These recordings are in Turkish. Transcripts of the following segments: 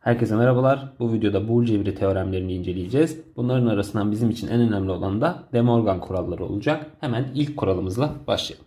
Herkese merhabalar. Bu videoda Boole cebri teoremlerini inceleyeceğiz. Bunların arasından bizim için en önemli olan da De Morgan kuralları olacak. Hemen ilk kuralımızla başlayalım.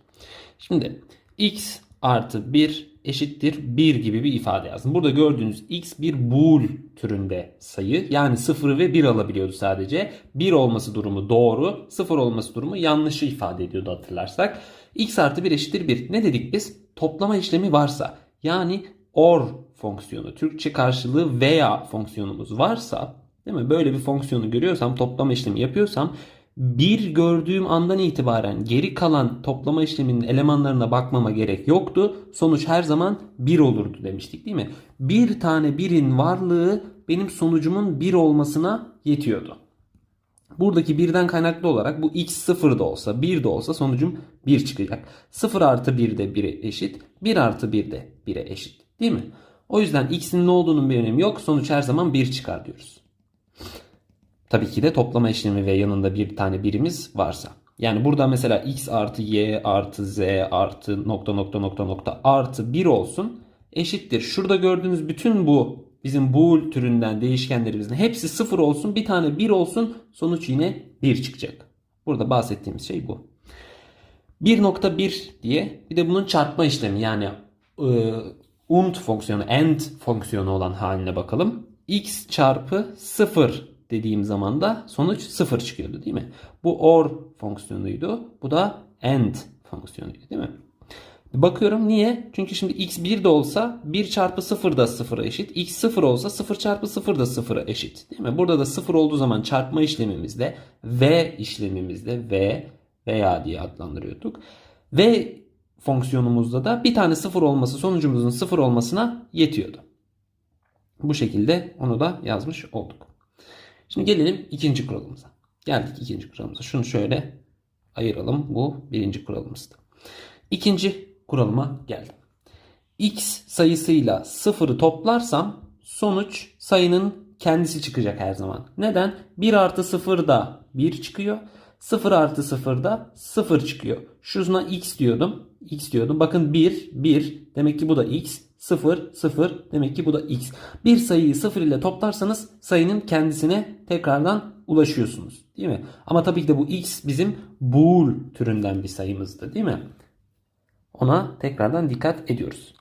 Şimdi x artı 1 eşittir 1 gibi bir ifade yazdım. Burada gördüğünüz x bir bool türünde sayı. Yani 0 ve 1 alabiliyordu sadece. 1 olması durumu doğru, 0 olması durumu yanlışı ifade ediyordu hatırlarsak. x artı 1 eşittir 1. Ne dedik biz? Toplama işlemi varsa yani or fonksiyonu, Türkçe karşılığı veya fonksiyonumuz varsa değil mi? Böyle bir fonksiyonu görüyorsam, toplama işlemi yapıyorsam bir gördüğüm andan itibaren geri kalan toplama işleminin elemanlarına bakmama gerek yoktu. Sonuç her zaman 1 olurdu demiştik değil mi? Bir tane birin varlığı benim sonucumun 1 olmasına yetiyordu. Buradaki birden kaynaklı olarak bu x 0 da olsa 1 de olsa sonucum 1 çıkacak. 0 artı 1 de 1'e eşit. 1 artı 1 de 1'e eşit. Değil mi? O yüzden x'in ne olduğunun bir önemi yok. Sonuç her zaman 1 çıkar diyoruz. Tabii ki de toplama işlemi ve yanında bir tane birimiz varsa. Yani burada mesela x artı y artı z artı nokta nokta nokta nokta artı 1 olsun eşittir. Şurada gördüğünüz bütün bu bizim bool türünden değişkenlerimizin hepsi 0 olsun bir tane 1 olsun sonuç yine 1 çıkacak. Burada bahsettiğimiz şey bu. 1.1 diye bir de bunun çarpma işlemi yani e, und fonksiyonu end fonksiyonu olan haline bakalım. x çarpı 0 dediğim zaman da sonuç 0 çıkıyordu değil mi? Bu or fonksiyonuydu. Bu da end fonksiyonuydu değil mi? Bakıyorum niye? Çünkü şimdi x 1 de olsa 1 çarpı 0 da 0'a eşit. x 0 olsa 0 çarpı 0 da 0'a eşit. Değil mi? Burada da 0 olduğu zaman çarpma işlemimizde v işlemimizde v veya diye adlandırıyorduk. V fonksiyonumuzda da bir tane 0 olması sonucumuzun 0 olmasına yetiyordu. Bu şekilde onu da yazmış olduk. Şimdi gelelim ikinci kuralımıza. Geldik ikinci kuralımıza. Şunu şöyle ayıralım. Bu birinci kuralımızdı. İkinci kuralıma geldim. X sayısıyla sıfırı toplarsam sonuç sayının kendisi çıkacak her zaman. Neden? 1 artı 0 da 1 çıkıyor. 0 artı 0 da 0 çıkıyor. Şuna x diyordum. X diyordum. Bakın 1, 1. Demek ki bu da x. 0, 0. Demek ki bu da x. Bir sayıyı 0 ile toplarsanız sayının kendisine tekrardan ulaşıyorsunuz. Değil mi? Ama tabii ki de bu x bizim bool türünden bir sayımızdı. Değil mi? Ona tekrardan dikkat ediyoruz.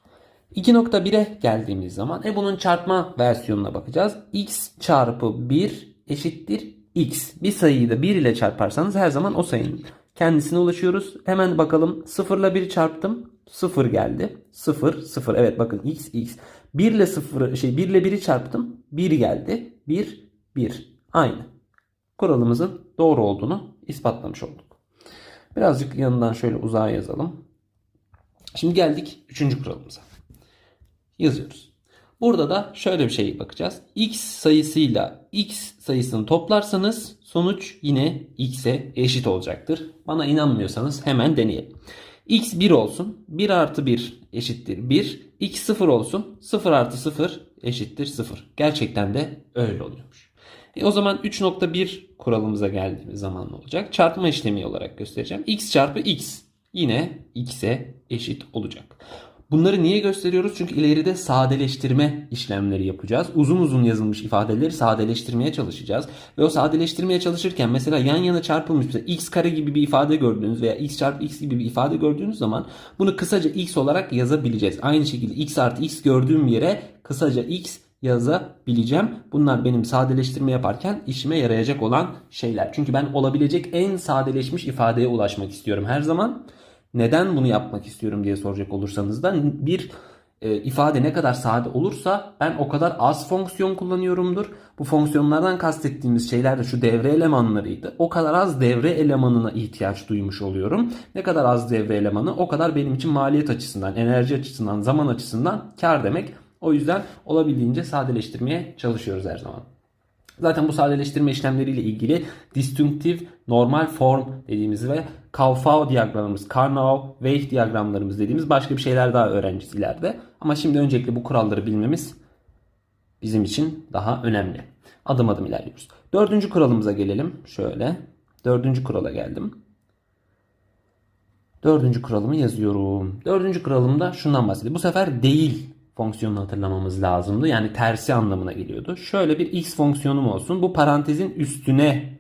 2.1'e geldiğimiz zaman e bunun çarpma versiyonuna bakacağız. x çarpı 1 eşittir x. Bir sayıyı da 1 ile çarparsanız her zaman o sayının kendisine ulaşıyoruz. Hemen bakalım 0 ile 1 çarptım. 0 geldi. 0 0 evet bakın x x. 1 ile 0 şey 1 ile 1'i çarptım. 1 geldi. 1 1 aynı. Kuralımızın doğru olduğunu ispatlamış olduk. Birazcık yanından şöyle uzağa yazalım. Şimdi geldik 3. kuralımıza. Yazıyoruz. Burada da şöyle bir şey bakacağız. x sayısıyla x sayısını toplarsanız sonuç yine x'e eşit olacaktır. Bana inanmıyorsanız hemen deneyelim. x 1 olsun. 1 artı 1 eşittir 1. x 0 olsun. 0 artı 0 eşittir 0. Gerçekten de öyle oluyormuş. E o zaman 3.1 kuralımıza geldiğimiz zaman ne olacak? Çarpma işlemi olarak göstereceğim. x çarpı x yine x'e eşit olacak. Bunları niye gösteriyoruz? Çünkü ileride sadeleştirme işlemleri yapacağız. Uzun uzun yazılmış ifadeleri sadeleştirmeye çalışacağız. Ve o sadeleştirmeye çalışırken mesela yan yana çarpılmış mesela x kare gibi bir ifade gördüğünüz veya x çarpı x gibi bir ifade gördüğünüz zaman bunu kısaca x olarak yazabileceğiz. Aynı şekilde x artı x gördüğüm yere kısaca x yazabileceğim. Bunlar benim sadeleştirme yaparken işime yarayacak olan şeyler. Çünkü ben olabilecek en sadeleşmiş ifadeye ulaşmak istiyorum her zaman. Neden bunu yapmak istiyorum diye soracak olursanız da bir e, ifade ne kadar sade olursa ben o kadar az fonksiyon kullanıyorumdur. Bu fonksiyonlardan kastettiğimiz şeyler de şu devre elemanlarıydı. O kadar az devre elemanına ihtiyaç duymuş oluyorum. Ne kadar az devre elemanı o kadar benim için maliyet açısından, enerji açısından, zaman açısından kar demek. O yüzden olabildiğince sadeleştirmeye çalışıyoruz her zaman. Zaten bu sadeleştirme işlemleriyle ilgili distinctive normal form dediğimiz ve Kaufau diyagramlarımız, Karnaugh-Weill diyagramlarımız dediğimiz başka bir şeyler daha öğreneceğiz ileride. Ama şimdi öncelikle bu kuralları bilmemiz bizim için daha önemli. Adım adım ilerliyoruz. Dördüncü kuralımıza gelelim. Şöyle. Dördüncü kurala geldim. Dördüncü kuralımı yazıyorum. Dördüncü kuralımda şundan bahsediyor. Bu sefer değil fonksiyonunu hatırlamamız lazımdı. Yani tersi anlamına geliyordu. Şöyle bir x fonksiyonum olsun. Bu parantezin üstüne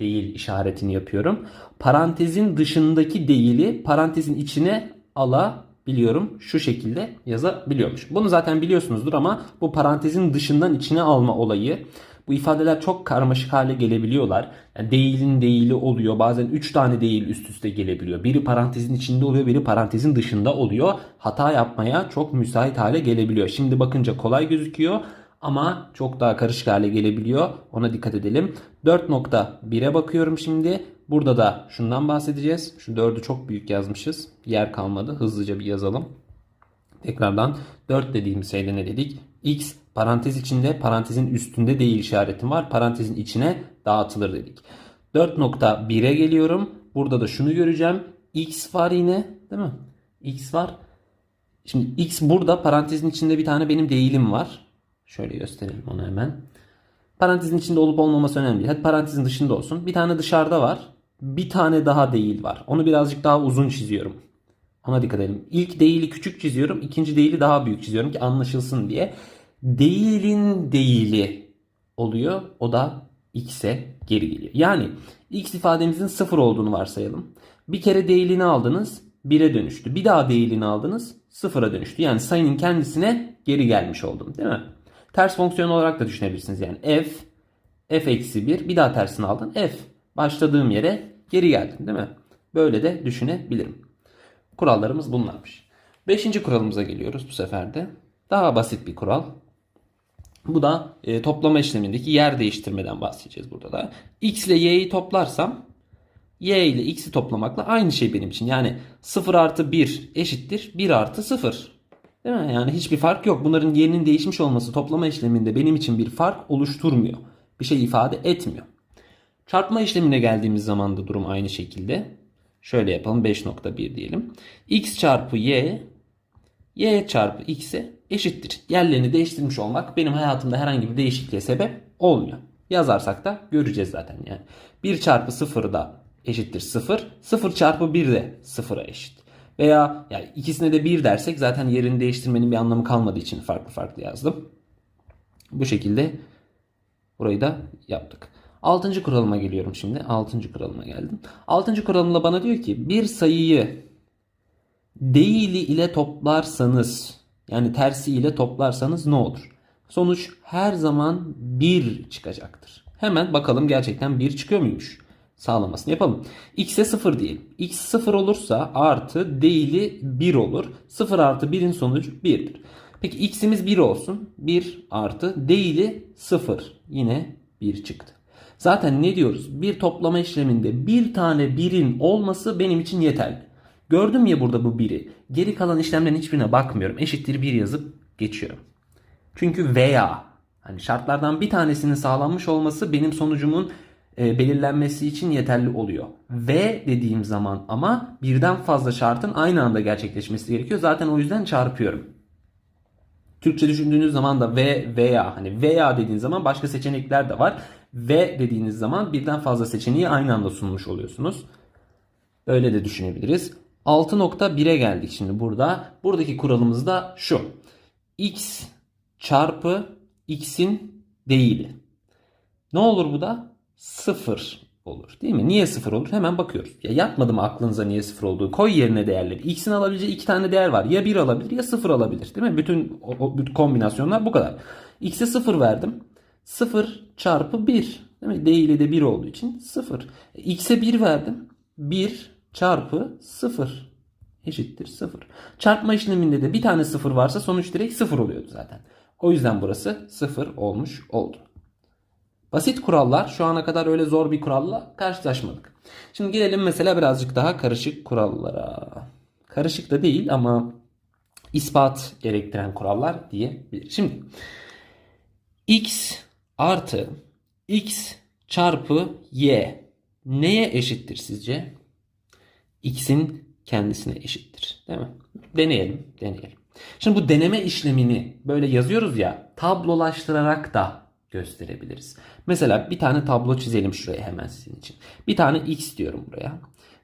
değil işaretini yapıyorum. Parantezin dışındaki değili parantezin içine alabiliyorum. Şu şekilde yazabiliyormuş. Bunu zaten biliyorsunuzdur ama bu parantezin dışından içine alma olayı bu ifadeler çok karmaşık hale gelebiliyorlar. Yani değilin değili oluyor. Bazen 3 tane değil üst üste gelebiliyor. Biri parantezin içinde oluyor, biri parantezin dışında oluyor. Hata yapmaya çok müsait hale gelebiliyor. Şimdi bakınca kolay gözüküyor ama çok daha karışık hale gelebiliyor. Ona dikkat edelim. 4.1'e bakıyorum şimdi. Burada da şundan bahsedeceğiz. Şu 4'ü çok büyük yazmışız. Yer kalmadı. Hızlıca bir yazalım. Tekrardan 4 dediğimiz şeyde ne dedik? X parantez içinde parantezin üstünde değil işaretim var. Parantezin içine dağıtılır dedik. 4.1'e geliyorum. Burada da şunu göreceğim. X var yine değil mi? X var. Şimdi X burada parantezin içinde bir tane benim değilim var. Şöyle gösterelim onu hemen. Parantezin içinde olup olmaması önemli değil. Hadi parantezin dışında olsun. Bir tane dışarıda var. Bir tane daha değil var. Onu birazcık daha uzun çiziyorum. Ona dikkat edelim. İlk değili küçük çiziyorum. ikinci değili daha büyük çiziyorum ki anlaşılsın diye. Değilin değili oluyor. O da x'e geri geliyor. Yani x ifademizin sıfır olduğunu varsayalım. Bir kere değilini aldınız. 1'e dönüştü. Bir daha değilini aldınız. Sıfıra dönüştü. Yani sayının kendisine geri gelmiş oldum. Değil mi? Ters fonksiyon olarak da düşünebilirsiniz. Yani f f eksi 1 bir daha tersini aldın. f başladığım yere geri geldin değil mi? Böyle de düşünebilirim. Kurallarımız bunlarmış. Beşinci kuralımıza geliyoruz bu sefer de. Daha basit bir kural. Bu da e, toplama işlemindeki yer değiştirmeden bahsedeceğiz burada da. X ile y'yi toplarsam y ile x'i toplamakla aynı şey benim için. Yani 0 artı 1 eşittir 1 artı 0. Değil mi? Yani hiçbir fark yok. Bunların yerinin değişmiş olması toplama işleminde benim için bir fark oluşturmuyor. Bir şey ifade etmiyor. Çarpma işlemine geldiğimiz zaman da durum aynı şekilde. Şöyle yapalım 5.1 diyelim. x çarpı y y çarpı x'e eşittir. Yerlerini değiştirmiş olmak benim hayatımda herhangi bir değişikliğe sebep olmuyor. Yazarsak da göreceğiz zaten yani. 1 çarpı 0 da eşittir 0. 0 çarpı 1 de 0'a eşit. Veya yani ikisine de 1 dersek zaten yerini değiştirmenin bir anlamı kalmadığı için farklı farklı yazdım. Bu şekilde burayı da yaptık. Altıncı kuralıma geliyorum şimdi. Altıncı kuralıma geldim. Altıncı kuralımda bana diyor ki bir sayıyı değili ile toplarsanız yani tersi ile toplarsanız ne olur? Sonuç her zaman 1 çıkacaktır. Hemen bakalım gerçekten 1 çıkıyor muymuş? Sağlamasını yapalım. X'e 0 diyelim. X 0 olursa artı değili 1 olur. 0 artı 1'in sonucu 1'dir. Peki x'imiz 1 olsun. 1 artı değili 0. Yine 1 çıktı. Zaten ne diyoruz? Bir toplama işleminde bir tane birin olması benim için yeterli. Gördüm ya burada bu biri. Geri kalan işlemlerin hiçbirine bakmıyorum. Eşittir 1 yazıp geçiyorum. Çünkü veya hani şartlardan bir tanesinin sağlanmış olması benim sonucumun e, belirlenmesi için yeterli oluyor. Ve dediğim zaman ama birden fazla şartın aynı anda gerçekleşmesi gerekiyor. Zaten o yüzden çarpıyorum. Türkçe düşündüğünüz zaman da ve veya hani veya dediğiniz zaman başka seçenekler de var. Ve dediğiniz zaman birden fazla seçeneği aynı anda sunmuş oluyorsunuz. Böyle de düşünebiliriz. 6.1'e geldik şimdi burada. Buradaki kuralımız da şu. x çarpı x'in değili. Ne olur bu da? 0 olur değil mi? Niye 0 olur? Hemen bakıyoruz. Ya yapmadım aklınıza niye 0 olduğu. Koy yerine değerleri. X'in alabileceği iki tane değer var. Ya 1 alabilir ya 0 alabilir. Değil mi? Bütün, o, o, kombinasyonlar bu kadar. X'e 0 verdim. 0 çarpı 1. Değil mi? Değili de 1 olduğu için 0. X'e 1 verdim. 1 çarpı 0 eşittir 0. Çarpma işleminde de bir tane 0 varsa sonuç direkt 0 oluyordu zaten. O yüzden burası 0 olmuş oldu. Basit kurallar şu ana kadar öyle zor bir kuralla karşılaşmadık. Şimdi gelelim mesela birazcık daha karışık kurallara. Karışık da değil ama ispat gerektiren kurallar diyebilir. Şimdi x artı x çarpı y neye eşittir sizce? X'in kendisine eşittir. Değil mi? Deneyelim, deneyelim. Şimdi bu deneme işlemini böyle yazıyoruz ya tablolaştırarak da gösterebiliriz. Mesela bir tane tablo çizelim şuraya hemen sizin için. Bir tane x diyorum buraya.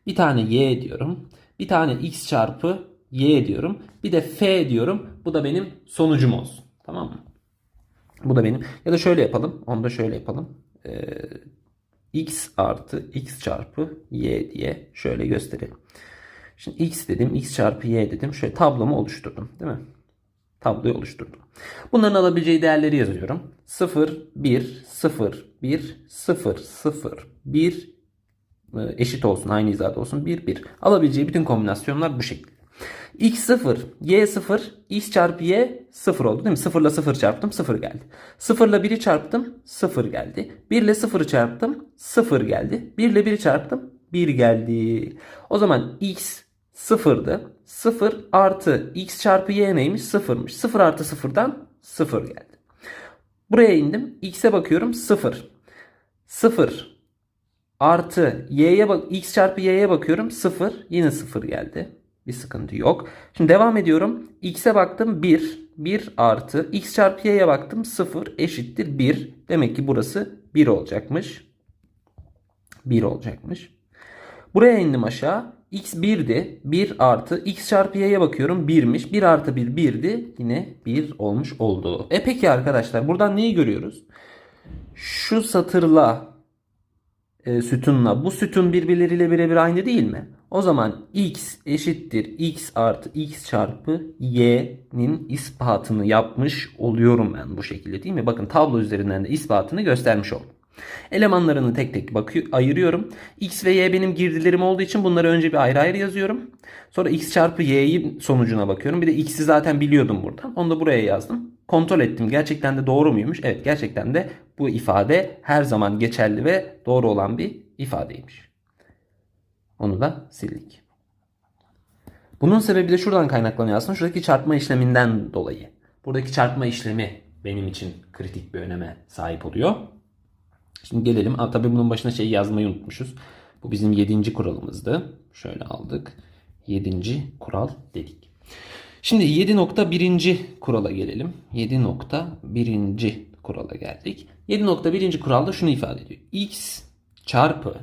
Bir tane y diyorum. Bir tane x çarpı y diyorum. Bir de f diyorum. Bu da benim sonucum olsun. Tamam mı? Bu da benim. Ya da şöyle yapalım. Onu da şöyle yapalım. Ee, x artı x çarpı y diye şöyle gösterelim. Şimdi x dedim, x çarpı y dedim. Şöyle tablomu oluşturdum, değil mi? Tabloyu oluşturdum. Bunların alabileceği değerleri yazıyorum. 0, 1, 0, 1, 0, 0, 1 e, eşit olsun, aynı hizada olsun. 1, 1. Alabileceği bütün kombinasyonlar bu şekilde. X 0, y 0, x çarpı y 0 oldu değil mi? 0 ile 0 çarptım 0 geldi. 0 ile 1'i çarptım 0 geldi. 1 ile 0'ı çarptım 0 geldi. 1 ile 1'i çarptım 1 geldi. O zaman x 0'dı. 0 artı x çarpı y neymiş? 0'mış. 0 artı 0'dan 0 geldi. Buraya indim. x'e bakıyorum 0. 0 artı y'ye bak x çarpı y'ye bakıyorum 0 yine 0 geldi. Bir sıkıntı yok. Şimdi devam ediyorum. x'e baktım 1. 1 artı x çarpı y'ye baktım 0 eşittir 1. Demek ki burası 1 olacakmış. 1 olacakmış. Buraya indim aşağı. x 1'di. 1 artı x çarpı y'ye bakıyorum 1'miş. 1 artı 1 1'di. Yine 1 olmuş oldu. E peki arkadaşlar buradan neyi görüyoruz? Şu satırla e, sütunla bu sütun birbirleriyle birebir aynı değil mi? O zaman x eşittir x artı x çarpı y'nin ispatını yapmış oluyorum ben bu şekilde değil mi? Bakın tablo üzerinden de ispatını göstermiş oldum. Elemanlarını tek tek bakıyor, ayırıyorum. X ve Y benim girdilerim olduğu için bunları önce bir ayrı ayrı yazıyorum. Sonra X çarpı Y'yi sonucuna bakıyorum. Bir de X'i zaten biliyordum buradan. Onu da buraya yazdım. Kontrol ettim. Gerçekten de doğru muymuş? Evet gerçekten de bu ifade her zaman geçerli ve doğru olan bir ifadeymiş. Onu da sildik. Bunun sebebi de şuradan kaynaklanıyor aslında. Şuradaki çarpma işleminden dolayı. Buradaki çarpma işlemi benim için kritik bir öneme sahip oluyor. Şimdi gelelim. Aa, tabii bunun başına şey yazmayı unutmuşuz. Bu bizim 7. kuralımızdı. Şöyle aldık. 7. kural dedik. Şimdi 7.1. kurala gelelim. 7.1. kurala geldik. 7.1. kuralda şunu ifade ediyor. x çarpı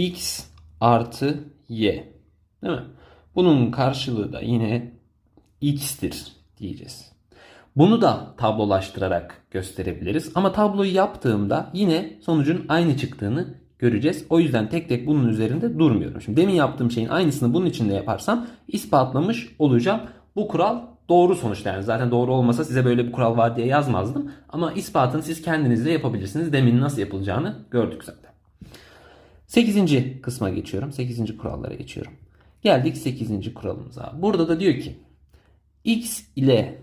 x artı y. Değil mi? Bunun karşılığı da yine x'tir diyeceğiz. Bunu da tablolaştırarak gösterebiliriz. Ama tabloyu yaptığımda yine sonucun aynı çıktığını göreceğiz. O yüzden tek tek bunun üzerinde durmuyorum. Şimdi demin yaptığım şeyin aynısını bunun içinde yaparsam ispatlamış olacağım. Bu kural doğru sonuçta yani zaten doğru olmasa size böyle bir kural var diye yazmazdım. Ama ispatını siz kendiniz de yapabilirsiniz. Demin nasıl yapılacağını gördük zaten. 8. kısma geçiyorum. 8. kurallara geçiyorum. Geldik 8. kuralımıza. Burada da diyor ki x ile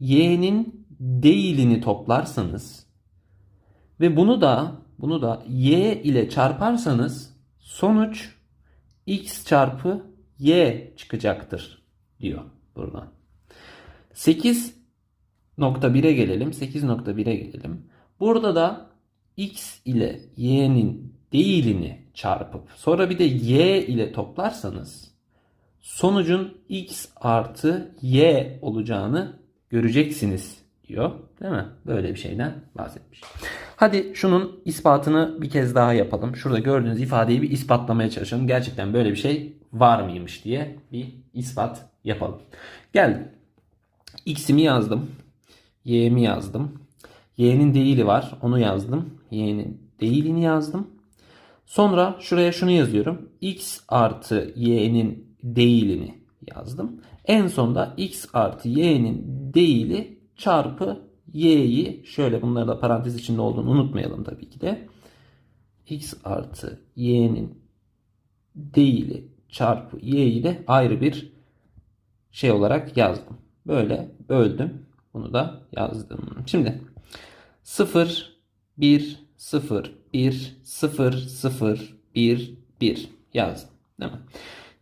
y'nin değilini toplarsanız ve bunu da bunu da y ile çarparsanız sonuç x çarpı y çıkacaktır diyor buradan. 8.1'e gelelim. 8.1'e gelelim. Burada da x ile y'nin değilini çarpıp sonra bir de y ile toplarsanız sonucun x artı y olacağını göreceksiniz diyor. Değil mi? Böyle bir şeyden bahsetmiş. Hadi şunun ispatını bir kez daha yapalım. Şurada gördüğünüz ifadeyi bir ispatlamaya çalışalım. Gerçekten böyle bir şey var mıymış diye bir ispat yapalım. Geldim. X'imi yazdım. Y'mi yazdım. Y'nin değili var. Onu yazdım. Y'nin değilini yazdım. Sonra şuraya şunu yazıyorum. X artı Y'nin değilini yazdım. En sonda x artı y'nin değili çarpı y'yi şöyle bunları da parantez içinde olduğunu unutmayalım tabii ki de. x artı y'nin değili çarpı y'yi de ayrı bir şey olarak yazdım. Böyle böldüm. Bunu da yazdım. Şimdi 0 1 0 1 0 0 1 1 yazdım. Değil mi?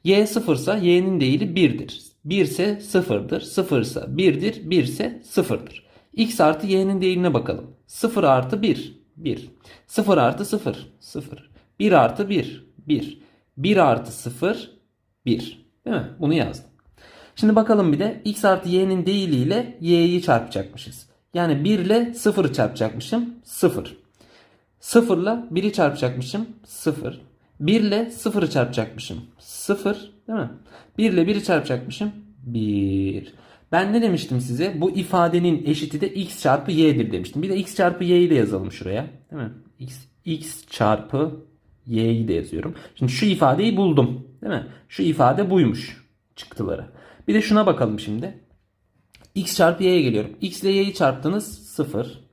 Y sıfırsa y'nin değili 1'dir. 1 ise 0'dır. 0 ise 1'dir. 1 ise 0'dır. X artı y'nin değiline bakalım. 0 artı 1. 1. 0 artı 0. 0. 1 artı 1. 1. 1 artı 0. 1. Değil mi? Bunu yazdım. Şimdi bakalım bir de x artı y'nin değiliyle y'yi çarpacakmışız. Yani 1 ile 0'ı çarpacakmışım. 0. 0 ile 1'i çarpacakmışım. 0. 1 ile 0'ı çarpacakmışım. 0. Değil mi? 1 ile 1'i çarpacakmışım. 1. Ben ne demiştim size? Bu ifadenin eşiti de x çarpı y'dir demiştim. Bir de x çarpı y'yi de yazalım şuraya. Değil mi? x, x çarpı y'yi de yazıyorum. Şimdi şu ifadeyi buldum. Değil mi? Şu ifade buymuş çıktıları. Bir de şuna bakalım şimdi. x çarpı y'ye geliyorum. x ile y'yi çarptınız 0.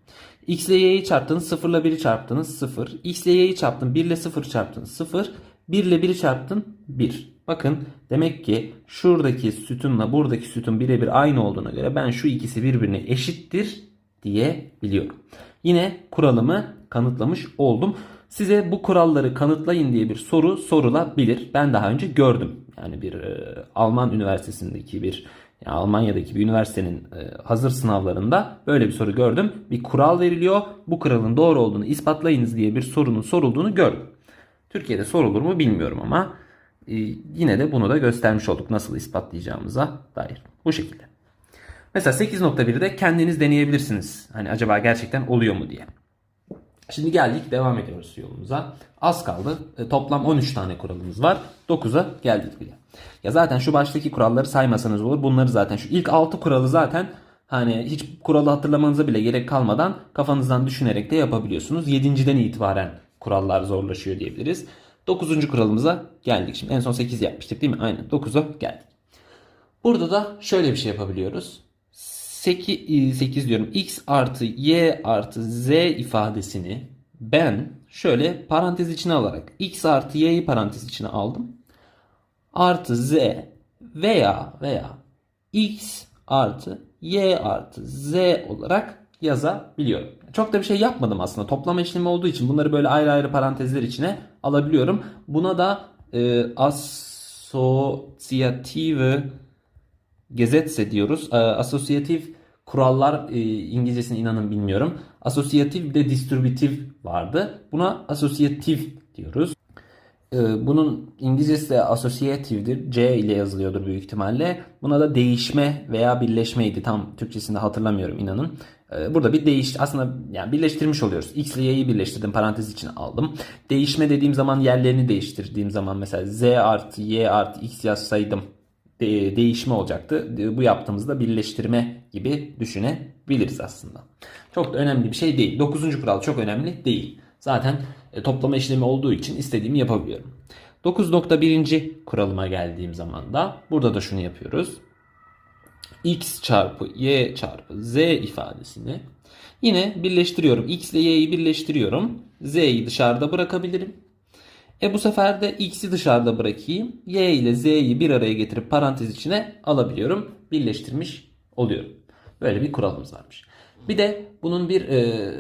x ile y'yi çarptınız 0 ile 1'i çarptınız 0. x ile y'yi çarptın 1 ile 0 çarptınız 0. 1 ile 1'i çarptın 1. Bakın demek ki şuradaki sütunla buradaki sütun birebir aynı olduğuna göre ben şu ikisi birbirine eşittir diyebiliyorum. Yine kuralımı kanıtlamış oldum. Size bu kuralları kanıtlayın diye bir soru sorulabilir. Ben daha önce gördüm. Yani bir e, Alman üniversitesindeki bir yani Almanya'daki bir üniversitenin e, hazır sınavlarında böyle bir soru gördüm. Bir kural veriliyor. Bu kuralın doğru olduğunu ispatlayınız diye bir sorunun sorulduğunu gördüm. Türkiye'de sorulur mu bilmiyorum ama e, yine de bunu da göstermiş olduk nasıl ispatlayacağımıza dair. Bu şekilde. Mesela 8.1'de kendiniz deneyebilirsiniz. Hani acaba gerçekten oluyor mu diye. Şimdi geldik devam ediyoruz yolumuza. Az kaldı. E, toplam 13 tane kuralımız var. 9'a geldik bile. Ya zaten şu baştaki kuralları saymasanız olur. Bunları zaten şu ilk 6 kuralı zaten hani hiç kuralı hatırlamanıza bile gerek kalmadan kafanızdan düşünerek de yapabiliyorsunuz. 7.den itibaren kurallar zorlaşıyor diyebiliriz. 9. kuralımıza geldik. Şimdi en son 8 yapmıştık değil mi? Aynen 9'a geldik. Burada da şöyle bir şey yapabiliyoruz. 8, 8 diyorum x artı y artı z ifadesini ben şöyle parantez içine alarak x artı y'yi parantez içine aldım. Artı z veya veya x artı y artı z olarak yazabiliyorum. Çok da bir şey yapmadım aslında. Toplama işlemi olduğu için bunları böyle ayrı ayrı parantezler içine alabiliyorum. Buna da e, asosiyative Gesetze diyoruz. E, asosiyatif kurallar e, İngilizcesini inanın bilmiyorum. Asosiyatif de distribütif vardı. Buna asosiyatif diyoruz. E, bunun İngilizcesi de asosiyative'dir. C ile yazılıyordur büyük ihtimalle. Buna da değişme veya birleşmeydi. Tam Türkçesinde hatırlamıyorum inanın. E, burada bir değiş aslında yani birleştirmiş oluyoruz. X ile Y'yi birleştirdim parantez içine aldım. Değişme dediğim zaman yerlerini değiştirdiğim zaman mesela Z artı Y artı X yazsaydım değişme olacaktı. Bu yaptığımızda birleştirme gibi düşünebiliriz aslında. Çok da önemli bir şey değil. 9. kural çok önemli değil. Zaten e, toplama işlemi olduğu için istediğimi yapabiliyorum. 9.1. kuralıma geldiğim zaman da burada da şunu yapıyoruz. x çarpı y çarpı z ifadesini yine birleştiriyorum. x ile y'yi birleştiriyorum. z'yi dışarıda bırakabilirim. E bu sefer de x'i dışarıda bırakayım. Y ile z'yi bir araya getirip parantez içine alabiliyorum. Birleştirmiş oluyorum. Böyle bir kuralımız varmış. Bir de bunun bir e,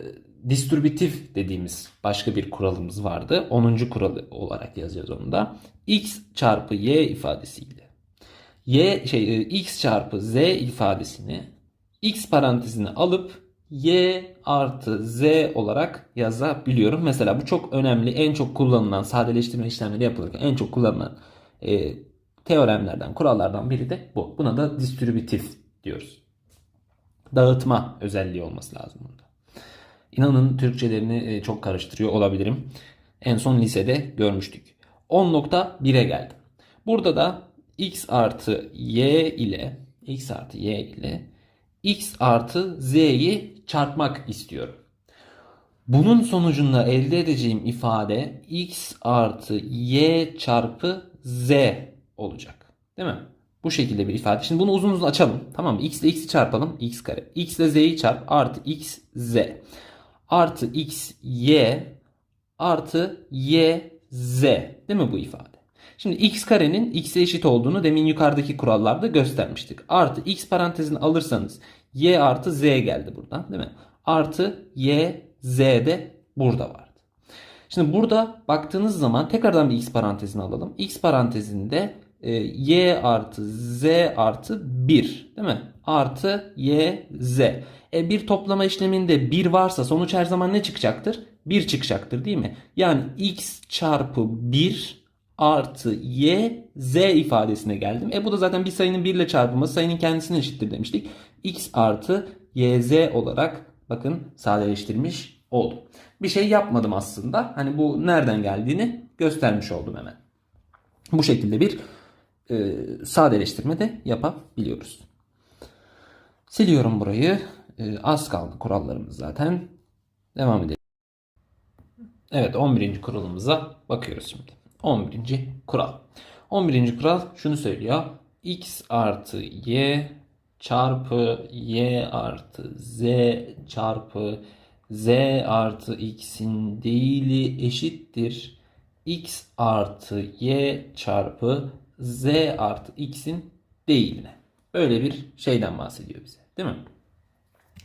distribütif dediğimiz başka bir kuralımız vardı. 10. kuralı olarak yazacağız onu da. x çarpı y ifadesiyle y şey e, x çarpı z ifadesini x parantezine alıp y artı z olarak yazabiliyorum. Mesela bu çok önemli. En çok kullanılan sadeleştirme işlemleri yapılırken en çok kullanılan e, teoremlerden, kurallardan biri de bu. Buna da distribütif diyoruz. Dağıtma özelliği olması lazım bunda. İnanın Türkçelerini e, çok karıştırıyor olabilirim. En son lisede görmüştük. 10.1'e geldim. Burada da x artı y ile x artı y ile x artı z'yi çarpmak istiyorum. Bunun sonucunda elde edeceğim ifade x artı y çarpı z olacak. Değil mi? Bu şekilde bir ifade. Şimdi bunu uzun uzun açalım. Tamam mı? x ile x'i çarpalım. x kare. x ile z'yi çarp. Artı x z. Artı x y artı y z. Değil mi bu ifade? Şimdi x karenin x'e eşit olduğunu demin yukarıdaki kurallarda göstermiştik. Artı x parantezini alırsanız y artı z geldi buradan değil mi? Artı y z de burada vardı. Şimdi burada baktığınız zaman tekrardan bir x parantezini alalım. x parantezinde e, y artı z artı 1 değil mi? Artı y z. E, bir toplama işleminde 1 varsa sonuç her zaman ne çıkacaktır? 1 çıkacaktır değil mi? Yani x çarpı 1 artı y z ifadesine geldim. E bu da zaten bir sayının 1 ile çarpılması sayının kendisine eşittir demiştik. x artı y z olarak bakın sadeleştirmiş oldum. Bir şey yapmadım aslında. Hani bu nereden geldiğini göstermiş oldum hemen. Bu şekilde bir e, sadeleştirme de yapabiliyoruz. Siliyorum burayı. E, az kaldı kurallarımız zaten. Devam edelim. Evet 11. kuralımıza bakıyoruz şimdi. 11. kural. 11. kural şunu söylüyor. x artı y çarpı y artı z çarpı z artı x'in değili eşittir. x artı y çarpı z artı x'in değiline. Böyle bir şeyden bahsediyor bize. Değil mi?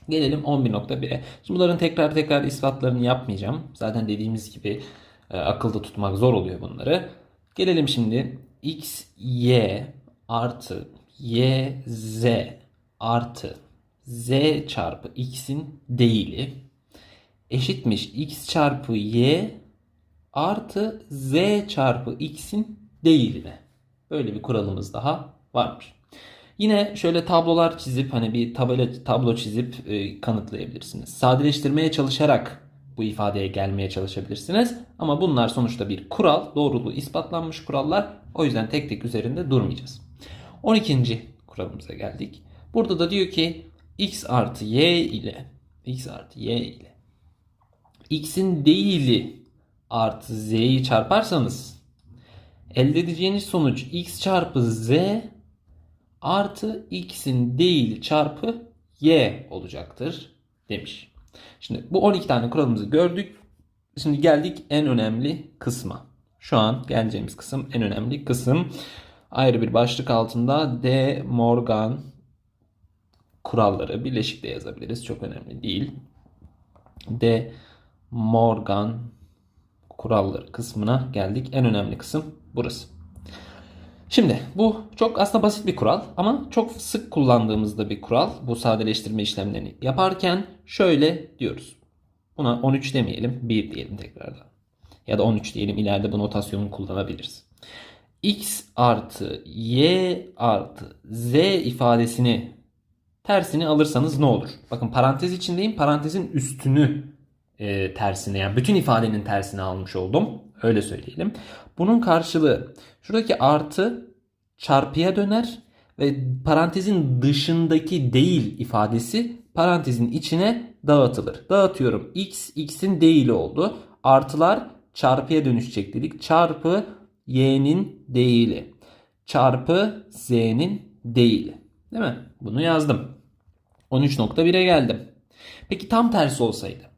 Gelelim 11.1'e. Şimdi bunların tekrar tekrar ispatlarını yapmayacağım. Zaten dediğimiz gibi akılda tutmak zor oluyor bunları. Gelelim şimdi x, y artı y, z artı z çarpı x'in değili eşitmiş x çarpı y artı z çarpı x'in değiline. Böyle bir kuralımız daha varmış. Yine şöyle tablolar çizip hani bir tabela tablo çizip e, kanıtlayabilirsiniz. Sadeleştirmeye çalışarak bu ifadeye gelmeye çalışabilirsiniz. Ama bunlar sonuçta bir kural, doğruluğu ispatlanmış kurallar. O yüzden tek tek üzerinde durmayacağız. 12. kuralımıza geldik. Burada da diyor ki x artı y ile x artı y ile x'in değili artı z'yi çarparsanız elde edeceğiniz sonuç x çarpı z artı x'in değili çarpı y olacaktır demiş. Şimdi bu 12 tane kuralımızı gördük. Şimdi geldik en önemli kısma. Şu an geleceğimiz kısım en önemli kısım. Ayrı bir başlık altında De Morgan kuralları birleşik de yazabiliriz. Çok önemli değil. De Morgan kuralları kısmına geldik. En önemli kısım burası. Şimdi bu çok aslında basit bir kural ama çok sık kullandığımızda bir kural. Bu sadeleştirme işlemlerini yaparken şöyle diyoruz. Buna 13 demeyelim 1 diyelim tekrardan. Ya da 13 diyelim ileride bu notasyonu kullanabiliriz. x artı y artı z ifadesini tersini alırsanız ne olur? Bakın parantez içindeyim. Parantezin üstünü e, tersine yani bütün ifadenin tersine almış oldum. Öyle söyleyelim. Bunun karşılığı şuradaki artı çarpıya döner ve parantezin dışındaki değil ifadesi parantezin içine dağıtılır. Dağıtıyorum. x x'in değili oldu. Artılar çarpıya dönüşecek dedik. Çarpı y'nin değili. Çarpı z'nin değili. Değil mi? Bunu yazdım. 13.1'e geldim. Peki tam tersi olsaydı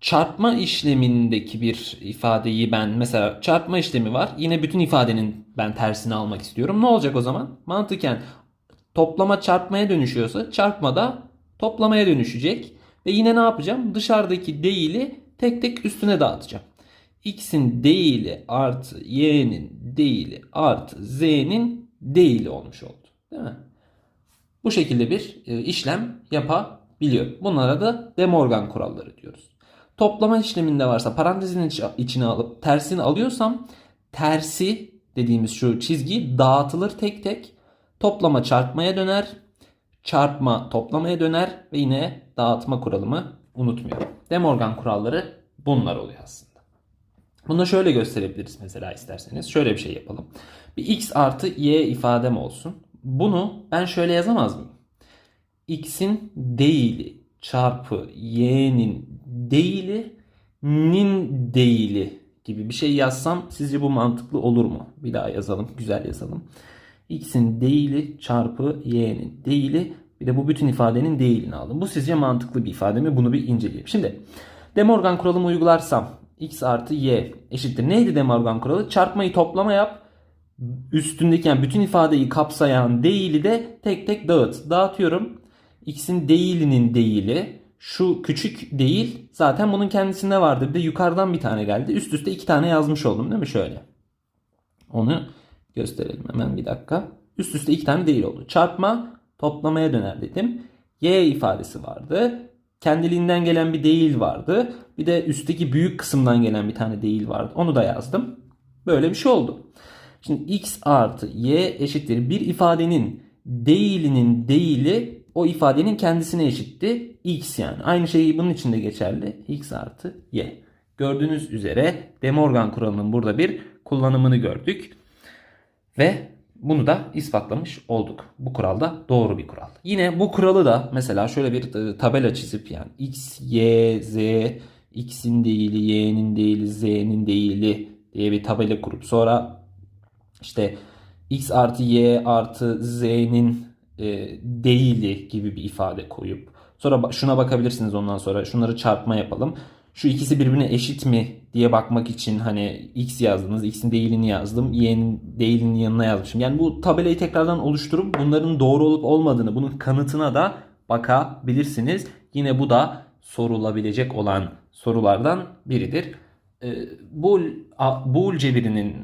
çarpma işlemindeki bir ifadeyi ben mesela çarpma işlemi var. Yine bütün ifadenin ben tersini almak istiyorum. Ne olacak o zaman? Mantıken toplama çarpmaya dönüşüyorsa çarpma da toplamaya dönüşecek. Ve yine ne yapacağım? Dışarıdaki değili tek tek üstüne dağıtacağım. X'in değili artı Y'nin değili artı Z'nin değili olmuş oldu. Değil mi? Bu şekilde bir e, işlem yapabiliyor. Bunlara da De Morgan kuralları diyoruz toplama işleminde varsa parantezin içine alıp tersini alıyorsam tersi dediğimiz şu çizgi dağıtılır tek tek. Toplama çarpmaya döner. Çarpma toplamaya döner ve yine dağıtma kuralımı unutmuyorum. De Morgan kuralları bunlar oluyor aslında. Bunu da şöyle gösterebiliriz mesela isterseniz. Şöyle bir şey yapalım. Bir x artı y ifadem olsun. Bunu ben şöyle yazamaz mıyım? x'in değili çarpı y'nin değili nin değili gibi bir şey yazsam sizce bu mantıklı olur mu? Bir daha yazalım. Güzel yazalım. X'in değili çarpı y'nin değili bir de bu bütün ifadenin değilini aldım. Bu sizce mantıklı bir ifade mi? Bunu bir inceleyelim. Şimdi De Morgan kuralımı uygularsam x artı y eşittir. Neydi De Morgan kuralı? Çarpmayı toplama yap. Üstündeki yani bütün ifadeyi kapsayan değili de tek tek dağıt. Dağıtıyorum. X'in değilinin değili şu küçük değil zaten bunun kendisinde vardı. Bir de yukarıdan bir tane geldi. Üst üste iki tane yazmış oldum değil mi? Şöyle. Onu gösterelim hemen bir dakika. Üst üste iki tane değil oldu. Çarpma toplamaya döner dedim. Y ifadesi vardı. Kendiliğinden gelen bir değil vardı. Bir de üstteki büyük kısımdan gelen bir tane değil vardı. Onu da yazdım. Böyle bir şey oldu. Şimdi x artı y eşittir bir ifadenin değilinin değili o ifadenin kendisine eşitti. X yani. Aynı şey bunun için de geçerli. X artı Y. Gördüğünüz üzere De Morgan kuralının burada bir kullanımını gördük. Ve Bunu da ispatlamış olduk. Bu kural da doğru bir kural. Yine bu kuralı da mesela şöyle bir e, tabela çizip yani x, y, z, x'in değili, y'nin değili, z'nin değili diye bir tabela kurup sonra işte x artı y artı z'nin e, değili gibi bir ifade koyup sonra şuna bakabilirsiniz ondan sonra şunları çarpma yapalım. Şu ikisi birbirine eşit mi diye bakmak için hani x yazdınız, x'in değilini yazdım, y'nin değilinin yanına yazmışım. Yani bu tabelayı tekrardan oluşturup bunların doğru olup olmadığını, bunun kanıtına da bakabilirsiniz. Yine bu da sorulabilecek olan sorulardan biridir. Bool, a- Bool cebirinin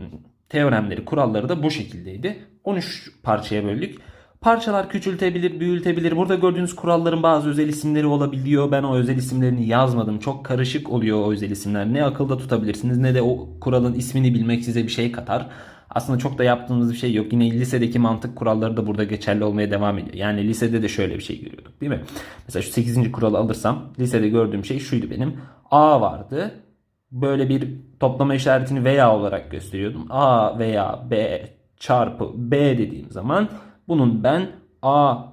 teoremleri, kuralları da bu şekildeydi. 13 parçaya böldük. Parçalar küçültebilir, büyütebilir. Burada gördüğünüz kuralların bazı özel isimleri olabiliyor. Ben o özel isimlerini yazmadım. Çok karışık oluyor o özel isimler. Ne akılda tutabilirsiniz ne de o kuralın ismini bilmek size bir şey katar. Aslında çok da yaptığımız bir şey yok. Yine lisedeki mantık kuralları da burada geçerli olmaya devam ediyor. Yani lisede de şöyle bir şey görüyorduk değil mi? Mesela şu 8. kuralı alırsam lisede gördüğüm şey şuydu benim. A vardı. Böyle bir toplama işaretini veya olarak gösteriyordum. A veya B çarpı B dediğim zaman bunun ben A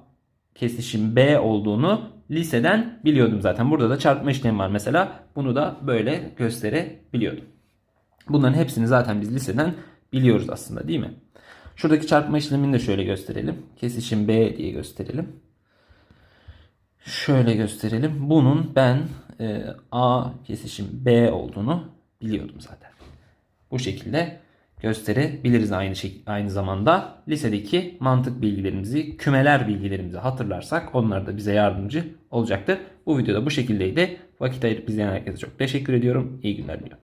kesişim B olduğunu liseden biliyordum zaten. Burada da çarpma işlemi var mesela. Bunu da böyle gösterebiliyordum. Bunların hepsini zaten biz liseden biliyoruz aslında değil mi? Şuradaki çarpma işlemini de şöyle gösterelim. Kesişim B diye gösterelim. Şöyle gösterelim. Bunun ben e, A kesişim B olduğunu biliyordum zaten. Bu şekilde gösterebiliriz aynı şey, aynı zamanda. Lisedeki mantık bilgilerimizi, kümeler bilgilerimizi hatırlarsak onlar da bize yardımcı olacaktır. Bu videoda bu şekildeydi. Vakit ayırıp izleyen herkese çok teşekkür ediyorum. İyi günler diliyorum.